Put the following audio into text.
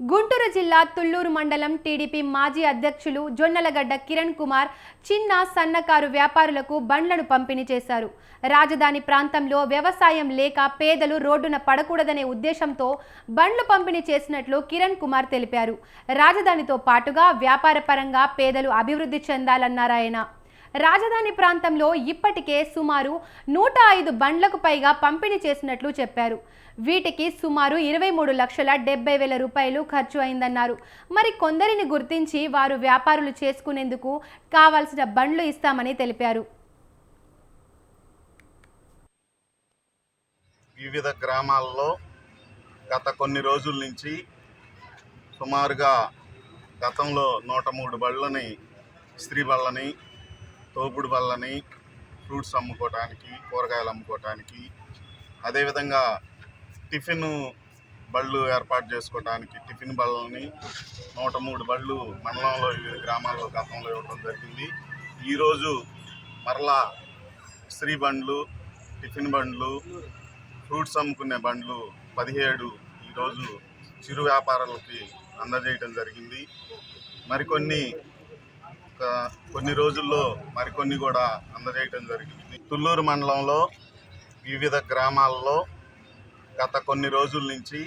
గుంటూరు జిల్లా తుళ్ళూరు మండలం టీడీపీ మాజీ అధ్యక్షులు జొన్నలగడ్డ కిరణ్ కుమార్ చిన్న సన్నకారు వ్యాపారులకు బండ్లను పంపిణీ చేశారు. రాజధాని ప్రాంతంలో వ్యవసాయం లేక పేదలు రోడ్డున పడకూడదనే ఉద్దేశంతో బండ్లు పంపిణీ చేసినట్లు కిరణ్ కుమార్ తెలిపారు. రాజధానితో పాటుగా వ్యాపార పరంగా పేదలు అభివృద్ధి చెందాలన్నారాయన రాజధాని ప్రాంతంలో ఇప్పటికే సుమారు నూట ఐదు బండ్లకు పైగా పంపిణీ చేసినట్లు చెప్పారు. వీటికి సుమారు ఇరవై మూడు లక్షల డెబ్బై వేల రూపాయలు ఖర్చు అయిందన్నారు. మరి కొందరిని గుర్తించి వారు వ్యాపారులు చేసుకునేందుకు కావాల్సిన బండ్లు ఇస్తామని తెలిపారు. వివిధ గ్రామాల్లో గత కొన్ని రోజుల నుంచి సుమారుగా గతంలో నూట మూడు బళ్ళని స్త్రీ బళ్ళని తోపుడు బళ్ళని ఫ్రూట్స్ అమ్ముకోవటానికి కూరగాయలు అమ్ముకోవటానికి అదేవిధంగా టిఫిన్ బళ్ళు ఏర్పాటు చేసుకోవడానికి టిఫిన్ బళ్ళని నూట మూడు బళ్ళు మండలంలో వివిధ గ్రామాల్లో గతంలో ఇవ్వడం జరిగింది. ఈరోజు మరలా స్త్రీ బండ్లు టిఫిన్ బండ్లు ఫ్రూట్స్ అమ్ముకునే బండ్లు పదిహేడు ఈరోజు చిరు వ్యాపారాలకి అందజేయటం జరిగింది. మరికొన్ని కొన్ని రోజుల్లో మరికొన్ని కూడా అందజేయటం జరిగింది. తుళ్ళూరు మండలంలో వివిధ గ్రామాల్లో గత కొన్ని రోజుల నుంచి